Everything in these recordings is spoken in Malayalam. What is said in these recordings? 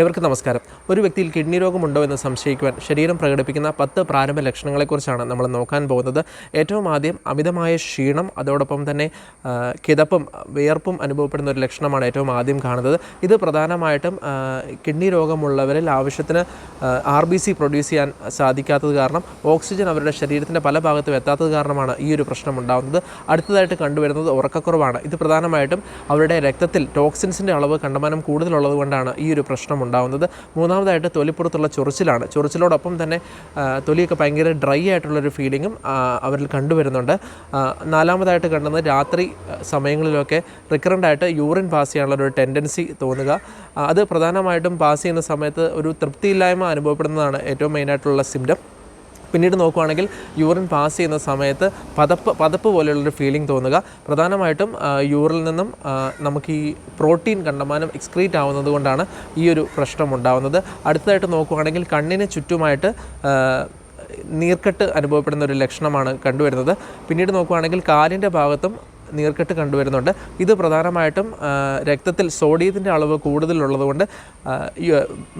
ഏവർക്കും നമസ്കാരം. ഒരു വ്യക്തിയിൽ കിഡ്നി രോഗമുണ്ടോ എന്ന് സംശയിക്കുവാൻ ശരീരം പ്രകടിപ്പിക്കുന്ന പത്ത് പ്രാരംഭ ലക്ഷണങ്ങളെക്കുറിച്ചാണ് നമ്മൾ നോക്കാൻ പോകുന്നത്. ഏറ്റവും ആദ്യം അമിതമായ ക്ഷീണം അതോടൊപ്പം തന്നെ കിതപ്പും വിയർപ്പും അനുഭവപ്പെടുന്ന ഒരു ലക്ഷണമാണ് ഏറ്റവും ആദ്യം കാണുന്നത്. ഇത് പ്രധാനമായിട്ടും കിഡ്നി രോഗമുള്ളവരിൽ ആവശ്യത്തിന് ആർ ബി സി പ്രൊഡ്യൂസ് ചെയ്യാൻ സാധിക്കാത്തത് കാരണം ഓക്സിജൻ അവരുടെ ശരീരത്തിന്റെ പല ഭാഗത്തും എത്താത്തത് കാരണമാണ് ഈ ഒരു പ്രശ്നം ഉണ്ടാകുന്നത് അടുത്തതായിട്ട് കണ്ടുവരുന്നത് ഉറക്കക്കുറവാണ്. ഇത് പ്രധാനമായിട്ടും അവരുടെ രക്തത്തിൽ ടോക്സിൻസിന്റെ അളവ് കണ്ടമാനം കൂടുതലുള്ളത് കൊണ്ടാണ് ഈ ഒരു പ്രശ്നം ഉണ്ടാകുന്നത് മൂന്നാമതായിട്ട് തൊലിപ്പുറത്തുള്ള ചൊറിച്ചിലാണ്. ചൊറിച്ചിലോടൊപ്പം തന്നെ തൊലിയൊക്കെ ഭയങ്കര ഡ്രൈ ആയിട്ടുള്ളൊരു ഫീലിങ്ങും അവരിൽ കണ്ടുവരുന്നുണ്ട്. നാലാമതായിട്ട് കണ്ടുന്നത് രാത്രി സമയങ്ങളിലൊക്കെ റിക്കറന്റ് ആയിട്ട് യൂറിൻ പാസ് ചെയ്യാനുള്ള ഒരു ടെൻഡൻസി തോന്നുക. അത് പ്രധാനമായിട്ടും പാസ് ചെയ്യുന്ന സമയത്ത് ഒരു തൃപ്തിയില്ലായ്മ അനുഭവപ്പെടുന്നതാണ് ഏറ്റവും മെയിനായിട്ടുള്ള സിംറ്റം പിന്നീട് നോക്കുവാണെങ്കിൽ യൂറിൻ പാസ് ചെയ്യുന്ന സമയത്ത് പതപ്പ് പതപ്പ് പോലെയുള്ളൊരു ഫീലിംഗ് തോന്നുക. പ്രധാനമായിട്ടും യൂറിൽ നിന്നും നമുക്ക് ഈ പ്രോട്ടീൻ കണ്ടമാനം എക്സ്ക്രീറ്റ് ആവുന്നത് കൊണ്ടാണ് ഈ ഒരു പ്രശ്നം ഉണ്ടാവുന്നത്. അടുത്തതായിട്ട് നോക്കുവാണെങ്കിൽ കണ്ണിന് ചുറ്റുമായിട്ട് നീർക്കെട്ട് അനുഭവപ്പെടുന്ന ഒരു ലക്ഷണമാണ് കണ്ടുവരുന്നത്. പിന്നീട് നോക്കുവാണെങ്കിൽ കാലിന്റെ ഭാഗത്തും നീർക്കെട്ട് കണ്ടുവരുന്നുണ്ട്. ഇത് പ്രധാനമായിട്ടും രക്തത്തിൽ സോഡിയത്തിന്റെ അളവ് കൂടുതലുള്ളതുകൊണ്ട്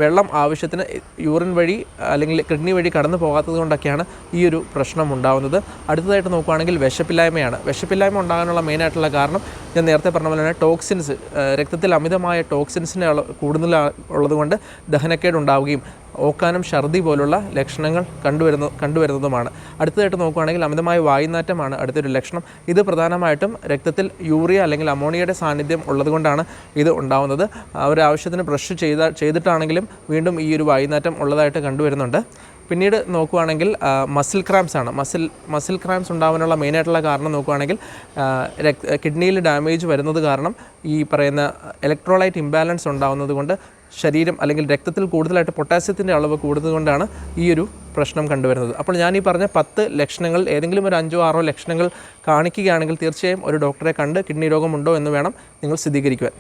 വെള്ളം ആവശ്യത്തിന് യൂറിൻ വഴി അല്ലെങ്കിൽ കിഡ്നി വഴി കടന്നു പോകാത്തത് കൊണ്ടൊക്കെയാണ് ഈ ഒരു പ്രശ്നം ഉണ്ടാകുന്നത് അടുത്തതായിട്ട് നോക്കുകയാണെങ്കിൽ വിശപ്പില്ലായ്മയാണ്. വിശപ്പില്ലായ്മ ഉണ്ടാകാനുള്ള മെയിനായിട്ടുള്ള കാരണം ഞാൻ നേരത്തെ പറഞ്ഞ പോലെ തന്നെ ടോക്സിൻസ് രക്തത്തിൽ അമിതമായ ടോക്സിൻസിന്റെ അളവ് കൂടുതൽ ഉള്ളതുകൊണ്ട് ദഹനക്കേട് ഉണ്ടാവുകയും ഓക്കാനം ഛർദി പോലുള്ള ലക്ഷണങ്ങൾ കണ്ടുവരുന്ന കണ്ടുവരുന്നതുമാണ്. അടുത്തതായിട്ട് നോക്കുകയാണെങ്കിൽ അമിതമായ വായുനാറ്റമാണ് അടുത്തൊരു ലക്ഷണം. ഇത് പ്രധാനമായിട്ടും രക്തത്തിൽ യൂറിയ അല്ലെങ്കിൽ അമോണിയയുടെ സാന്നിധ്യം ഉള്ളതുകൊണ്ടാണ് ഇത് ഉണ്ടാവുന്നത്. ഒരാവശ്യത്തിന് ബ്രഷ് ചെയ്ത ചെയ്തിട്ടാണെങ്കിലും വീണ്ടും ഈ ഒരു വായുനാറ്റം ഉള്ളതായിട്ട് കണ്ടുവരുന്നുണ്ട്. പിന്നീട് നോക്കുകയാണെങ്കിൽ മസിൽ ക്രാംസ് ആണ്. മസിൽ മസിൽ ക്രാംസ് ഉണ്ടാവാനുള്ള മെയിനായിട്ടുള്ള കാരണം നോക്കുകയാണെങ്കിൽ കിഡ്നിയിൽ ഡാമേജ് വരുന്നത് കാരണം ഈ പറയുന്ന ഇലക്ട്രോലൈറ്റ് ഇംബാലൻസ് ഉണ്ടാവുന്നത് കൊണ്ട് ശരീരം അല്ലെങ്കിൽ രക്തത്തിൽ കൂടുതലായിട്ട് പൊട്ടാസ്യത്തിന്റെ അളവ് കൂടുന്നത് കൊണ്ടാണ് ഈ ഒരു പ്രശ്നം കണ്ടുവരുന്നത്. അപ്പോൾ ഞാൻ ഈ പറഞ്ഞ പത്ത് ലക്ഷണങ്ങൾ ഏതെങ്കിലും ഒരു അഞ്ചോ ആറോ ലക്ഷണങ്ങൾ കാണിക്കുകയാണെങ്കിൽ തീർച്ചയായും ഒരു ഡോക്ടറെ കണ്ട് കിഡ്നി രോഗമുണ്ടോ എന്ന് വേണം നിങ്ങൾ സ്ഥിരീകരിക്കുവാൻ.